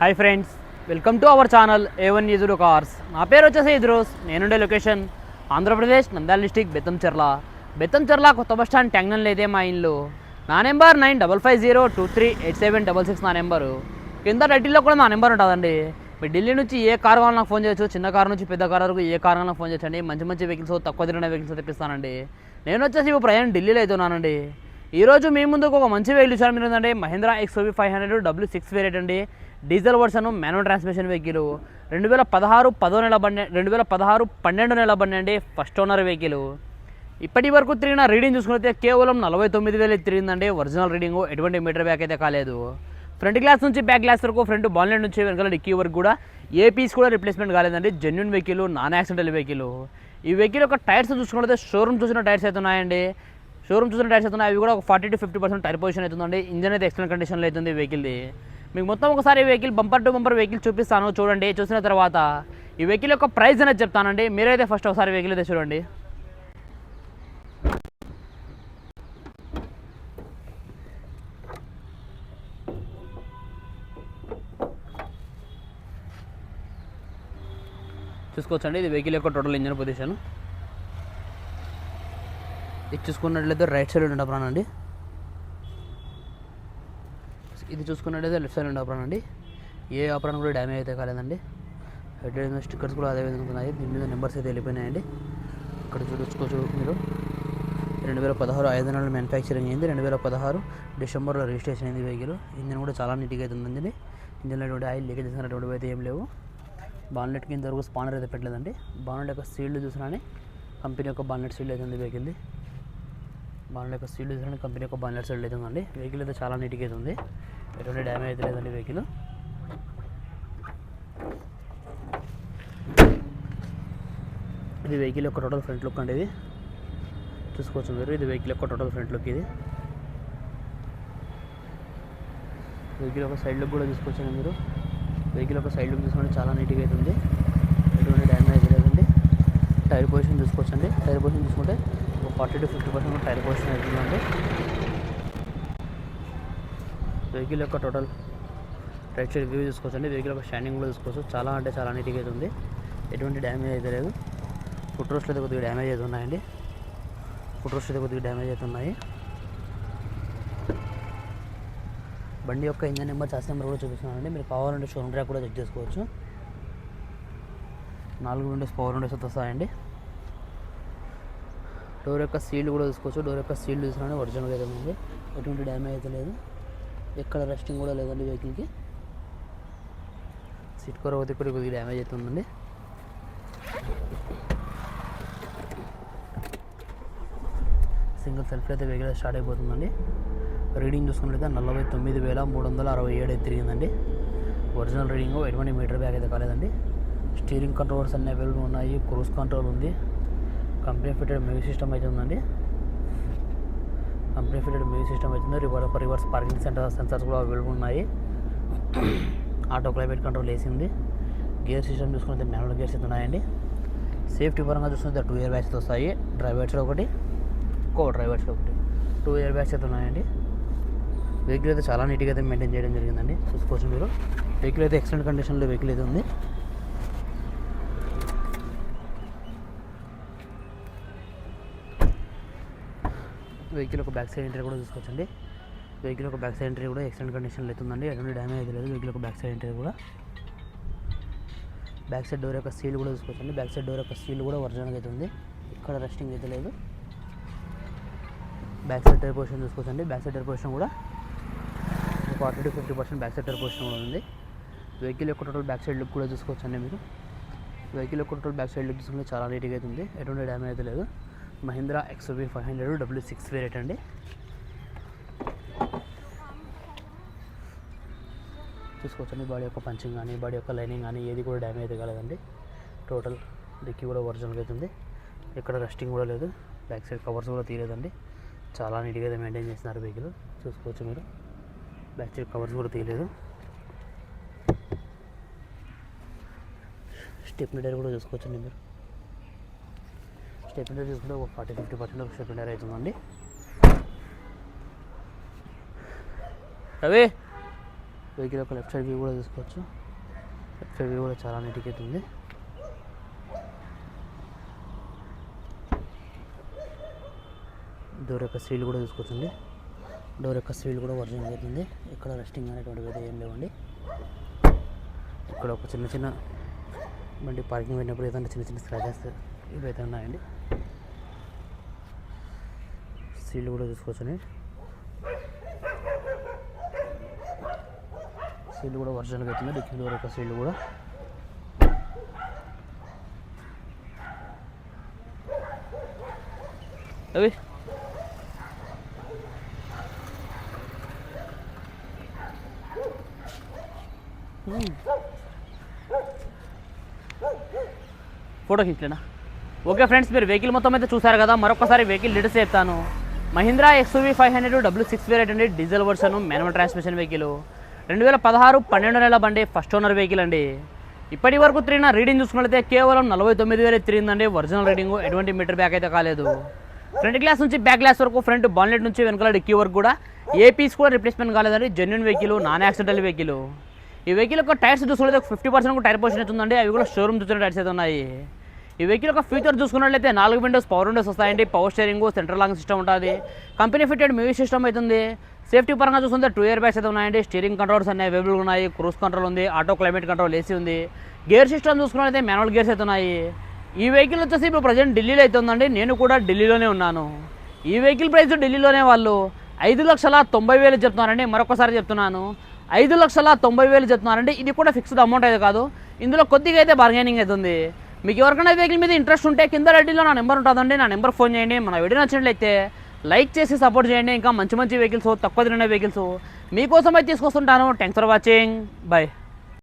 Hi friends welcome to our channel A one used cars నా పేరు వచ్చేసి ఇద్రోస్ నేనుండే లొకేషన్ ఆంధ్రప్రదేశ్ నంద్యాల డిస్టిక్ బెత్తంచెర్ల. బెత్తంచెర్ల కొత్త బస్ స్టాండ్ ట్యాంగ్నల్ లేదే మా ఇల్లు. నా number nine double five zero two three eight seven double six నా నెంబరు. కింద టైటిల్లో కూడా నా నెంబర్ ఉంటుందండి. మీరు ఢిల్లీ నుంచి ఏ కార్ కావాలన్నా ఫోన్ చేయొచ్చు చిన్న కార్ నుంచి పెద్ద కార్ వరకు ఏ కార్ కావాలన్నా ఫోన్ చేయొచ్చండి మంచి మంచి వెహికల్స్ తక్కువ తిరిగిన వెహికల్స్ తెప్పిస్తానండి. నేను వచ్చేసి ఇప్పుడు ప్రయాణం ఢిల్లీలో అవుతున్నానండి ఈరోజు మీ ముందుకు ఒక మంచి వెహికల్ చూసాను మీరు ఏంటంటే Mahindra XUV five hundred W six variant అండి. Diesel version manual transmission vehicle రెండు వేల పదహారు పదో నెల బండి రెండు వేల పదహారు పన్నెండు నెల బండి అండి ఫస్ట్ ఓనర్ వెహికల్ ఇప్పటి వరకు తిరిగిన రీడింగ్ చూసుకుంటే కేవలం నలభై తొమ్మిది వేలు తిరిగిందండి. ఒరిజినల్ రీడింగ్ ఎటువంటి మీటర్ బ్యాక్ అయితే కాలేదు. ఫ్రంట్ గ్లాస్ నుంచి బ్యాక్ గ్లాస్ వరకు ఫ్రంట్ బాన్లెట్ నుంచి వెనకాల డిక్కీ వరకు కూడా ఏ పీస్ కూడా రిప్లేస్మెంట్ కాలేదండి. Genuine vehicle non accidental vehicle ఈ వెహికల్ యొక్క టైర్స్ చూసుకుంటే షోరూమ్ చూసిన టైర్స్ అయితే ఉన్నాయండి. షోరూమ్ చూసిన టైర్స్ అయితే అవి కూడా ఒక forty to fifty percent tyre position అవుతుందండి. ఇంజన్ అయితే ఎక్సలెంట్ కండిషన్లో అవుతుంది వెహికల్ది మీకు మొత్తం ఒకసారి vehicle bumper to bumper vehicle చూపిస్తాను. చూడండి చూసిన తర్వాత ఈ వెహికల్ యొక్క ప్రైస్ అనేది చెప్తానండి. మీరైతే ఫస్ట్ ఒకసారి వెహికల్ అయితే చూడండి. చూసుకోవచ్చండి. ఇది వెహికల్ యొక్క టోటల్ ఇంజన్ పొజిషన్ ఇది చూసుకున్నట్లయితే రైట్ సైడ్ ఉండే ప్రాణం అండి. ఇది చూసుకున్నట్లయితే లెఫ్ట్ సైడ్ ఉండే అప్రాన్ అండి. ఏ అప్రాన్ కూడా డ్యామేజ్ అయితే కాలేదండి. హెడ్ మీద స్టిక్కర్స్ కూడా అదే విధంగా ఉన్నాయి. దీని మీద నెంబర్స్ అయితే వెళ్ళిపోయినాయండి. ఇక్కడ చూసుకోవచ్చు మీరు. రెండు వేల పదహారు ఐదు నెలలు మ్యానుఫ్యాక్చరింగ్ అయింది. రెండు వేల పదహారు డిసెంబర్లో రిజిస్ట్రేషన్ అయింది వెహికల్. ఇంజన్ కూడా చాలా నీట్గా అయితే ఉందండి. ఇంజన్లో ఎటువంటి ఆయిల్ లీకేజ్ చేసినటువంటి అయితే ఏం లేవు. బాన్లెట్ కింద వరకు స్పానర్ అయితే పెట్టలేదండి. బాన్లెట్ యొక్క సీల్డ్ చూసినానే కంపెనీ యొక్క బాన్లెట్ సీల్డ్ అయితే ఉంది వెహికల్ది. బాన్లెట్ యొక్క సీల్ చూసినా కంపెనీ యొక్క బాన్లెట్ సైడ్ అయితే ఉందండి. వెహికల్ అయితే చాలా నీట్గా అయితే ఉంది. ఎటువంటి డ్యామేజ్ అయితే లేదండి వెహికల్ ఇది వెహికల్ యొక్క టోటల్ ఫ్రంట్ లుక్ అండి ఇది. చూసుకోవచ్చు మీరు. ఇది వెహికల్ యొక్క టోటల్ ఫ్రంట్ లుక్ ఇది. వెహికల్ యొక్క సైడ్ లుక్ కూడా తీసుకొచ్చాను మీరు. వెహికల్ యొక్క సైడ్ లుక్ చూసుకుంటే చాలా నీట్గా అయితే ఉంది. ఎటువంటి డ్యామేజ్ లేదండి. టైర్ పొజిషన్ చూసుకోవచ్చండి. టైర్ పొజిషన్ చూసుకుంటే forty to fifty percent tyre position అవుతుందండి వెహికల్ యొక్క టోటల్ రైట్ సైడ్ వ్యూ చూసుకోవచ్చండి. వెహికల్ యొక్క షైనింగ్ కూడా చూసుకోవచ్చు. చాలా అంటే చాలా నీట్గా అయితే ఉంది. ఎటువంటి డ్యామేజ్ అయితే లేదు. ఫుట్ రోస్ట్లో అయితే కొద్దిగా డ్యామేజ్ అయితే ఉన్నాయండి. ఫుట్ రోస్ట్ అయితే కొద్దిగా డ్యామేజ్ అయితే ఉన్నాయి. బండి యొక్క ఇంజన్ నెంబర్ చాసి నెంబర్ కూడా చూపిస్తున్నానండి. మీరు కావాలంటే షోరూమ్ డ్రాక్ కూడా చెక్ చేసుకోవచ్చు. నాలుగు విండోస్ పవర్ విండోస్ వస్తాయండి. డోర్ యొక్క సీల్డ్ కూడా చూసుకోవచ్చు. డోర్ యొక్క సీల్డ్ చూసినా ఒరిజినల్ అయితే ఉంది ఎటువంటి డ్యామేజ్ అయితే లేదు. ఎక్కడ రెస్టింగ్ కూడా లేదండి వెహికల్కి సీట్ కవర్ ఒకటి కూడా కొద్దిగా డ్యామేజ్ అయితే ఉందండి. సింగిల్ సెల్ఫ్ అయితే వెహికల్ స్టార్ట్ అయిపోతుందండి. రీడింగ్ చూసుకున్నట్లయితే నలభై తొమ్మిది వేల మూడు వందల అరవై ఏడు అయితే తిరిగిందండి. ఒరిజినల్ రీడింగ్ ఎటువంటి మీటర్ బ్యాగ్ అయితే కాలేదండి. స్టీరింగ్ కంట్రోల్స్ అన్ని అవైలబుల్ ఉన్నాయి. క్రూజ్ కంట్రోల్ ఉంది. కంపెనీ ఫిటెడ్ మ్యూజిక్ సిస్టమ్ అయితే ఉందండి. కంపెనీ ఫిటెడ్ మ్యూజిక్ సిస్టమ్ అవుతుంది reverse reverse parking centre sensors కూడా అవైలబుల్ ఉన్నాయి. ఆటో క్లైమేట్ కంట్రోల్ వేసింది గేర్ సిస్టమ్ చూసుకుంటే మాన్యువల్ గేర్స్ అయితే ఉన్నాయండి. సేఫ్టీ పరంగా చూసుకుంటే టూ ఇయర్ బ్యాగ్స్ వస్తాయి. డ్రైవర్స్ ఒకటి కో డ్రైవర్స్ ఒకటి. టూ ఇయర్ బ్యాగ్స్ అయితే ఉన్నాయండి. వెహికల్ అయితే చాలా నీట్గా అయితే మెయింటైన్ చేయడం జరిగిందండి. చూసుకోవచ్చు మీరు. వెహికల్ అయితే ఎక్సలెంట్ కండిషన్లో వెహికల్ అయితే ఉంది. వెహికల్ ఒక బ్యాక్ సైడ్ ఎంట్రీ కూడా చూసుకోవచ్చండి వెహికల్ ఒక బ్యాక్ సైడ్ ఎంట్రీ కూడా ఎక్సలెంట్ కండిషన్లో అవుతుందండి ఎటువంటి డ్యామేజ్ అయితే లేదు వెహికల్ ఒక బ్యాక్ సైడ్ ఎంట్రీ కూడా బ్యాక్ సైడ్ డోర్ యొక్క సీల్ కూడా చూసుకోవచ్చండి బ్యాక్ సైడ్ డోర్ యొక్క సీల్ కూడా ఒరిజినల్గా అయితే ఉంది ఇక్కడ రెస్టింగ్ అయితే లేదు బ్యాక్ సైడ్ టైర్ పొజిషన్ చూసుకోవచ్చండి బ్యాక్ సైడ్ టైర్ పొజిషన్ కూడా forty to fifty percent back side tyre position కూడా ఉంది వెహికల్ యొక్క టోటల్ బ్యాక్ సైడ్ లుక్ కూడా చూసుకోవచ్చండి మీరు వెహికల్ యొక్క టోటల్ బ్యాక్ సైడ్ లుక్ చూసుకుంటే చాలా నీట్గా అయితే ఉంది ఎటువంటి డ్యామేజ్ అయితే లేదు Mahindra XUV five hundred W six variant అండి. చూసుకోవచ్చండి బాడీ యొక్క పంచింగ్ కానీ బాడీ యొక్క లైనింగ్ కానీ ఏది కూడా డ్యామేజ్ అయితే కాలేదండి. టోటల్ డిక్కీ కూడా ఒరిజినల్గా అవుతుంది ఇక్కడ రెస్టింగ్ కూడా లేదు. బ్యాక్ సైడ్ కవర్స్ కూడా తీయలేదండి. చాలా నీట్గా అయితే మెయింటైన్ చేస్తున్నారు వెహికల్ చూసుకోవచ్చు మీరు. బ్యాక్ సైడ్ కవర్స్ కూడా తీయలేదు. స్టెప్ మీటర్ కూడా చూసుకోవచ్చండి మీరు. స్టెప్ టైర్ చూసుకుంటే ఒక forty fifty percent step tyre అవుతుందండి. రవి! వెహికల్ యొక్క లెఫ్ట్ సైడ్ వ్యూ కూడా చూసుకోవచ్చు. లెఫ్ట్ సైడ్ వ్యూ కూడా చాలా నీట్గా ఉంది. డోర్ యొక్క సీల్ కూడా చూసుకోవచ్చండి. డోర్ యొక్క సీల్ కూడా ఒరిజినల్ అవుతుంది ఇక్కడ రెస్టింగ్ అనేటువంటివి అయితే ఏం లేవండి. ఇక్కడ ఒక చిన్న చిన్న బండి పార్కింగ్ పెట్టినప్పుడు ఏదైనా చిన్న చిన్న స్క్రాచెస్ ఇవి అయితే ఉన్నాయండి. సీల్డ్ కూడా చూసుకోవచ్చని. సీల్డ్ కూడా ఒరిజినల్గా అవుతుంది డిక్కీ డోర్ యొక్క సీల్ కూడా. అవి. ఫోటో హిట్లేనా ఓకే ఫ్రెండ్స్ మీరు వెహికల్ మొత్తం అయితే చూసారు కదా మరొకసారి వెహికల్ డీటెయిల్స్ చెప్తాను Mahindra XUV five hundred W six variant అండి diesel version manual transmission vehicle. రెండు వేల పదహారు పన్నెండు నెలల బండి ఫస్ట్ ఓనర్ వెహికల్ అండి. ఇప్పటి వరకు తిరిగిన రీడింగ్ చూసుకున్నట్లయితే కేవలం నలభై తొమ్మిది వేలు తిరిగిందండి. ఒరిజినల్ రీడింగ్ ఎటువంటి మీటర్ బ్యాక్ అయితే కాలేదు. ఫ్రంట్ గ్లాస్ నుంచి బ్యాక్ గ్లాస్ వరకు ఫ్రంట్ బాన్లెట్ నుంచి వెనకాల డిక్కీ వరకు కూడా ఏ పీస్ కూడా రిప్లేస్మెంట్ కాలేదండి. Genuine vehicle non accidental vehicle ఈ వెహికల్ యొక్క టైర్స్ చూసుకుంటే ఫిఫ్టీ పర్సెంట్ టైర్ పొజిషన్ అవుతుందండి అవి కూడా షోరూమ్ చూసిన టైర్స్ అయితే ఉన్నాయి. ఈ వెహికల్ యొక్క ఫీచర్ చూసుకున్నట్లయితే నాలుగు విండోస్ పవర్ విండోస్ వస్తాయండి. Power steering central lock system ఉంటుంది. కంపెనీ ఫిటెడ్ మ్యూజిక్ సిస్టమ్ అవుతుంది. సేఫ్టీ పరంగా చూసుకుంటే టూ ఇయర్ బ్యాగ్స్ అయితే ఉన్నాయండి. స్టీరింగ్ కంట్రోల్స్ అన్నీ అవైలబుల్ ఉన్నాయి. క్రూజ్ కంట్రోల్ ఉంది. ఆటో క్లైమేట్ కంట్రోల్ ఏసీ ఉంది. గేర్ సిస్టమ్ చూసుకున్నట్లయితే మాన్యువల్ గేర్స్ అయితే ఉన్నాయి. ఈ వెహికల్ వచ్చేసి ఇప్పుడు ప్రజెంట్ ఢిల్లీలో అయితే ఉందండి. నేను కూడా ఢిల్లీలోనే ఉన్నాను. ఈ వెహికల్ ప్రైస్ ఢిల్లీలోనే వాళ్ళు ఐదు లక్షల తొంభై వేలు చెప్తున్నారండి. మరొకసారి చెప్తున్నాను. ఐదు లక్షల తొంభై వేలు చెప్తున్నారండి. ఇది కూడా ఫిక్స్డ్ అమౌంట్ అయితే కాదు. ఇందులో కొద్దిగా అయితే బార్గెనింగ్ అవుతుంది మీకు ఎవరికైనా వెహికల్ మీద ఇంట్రెస్ట్ ఉంటే కింద రెడ్డిలో నా నెంబర్ ఉంటుందండి. నా నెంబర్ ఫోన్ చేయండి. మన వీడియో నచ్చినట్లయితే లైక్ చేసి సపోర్ట్ చేయండి. ఇంకా మంచి మంచి వెహికల్స్ తక్కువ తిరిగిన వెహికల్స్ మీకోసమే తీసుకొస్తుంటాను. Thanks for watching bye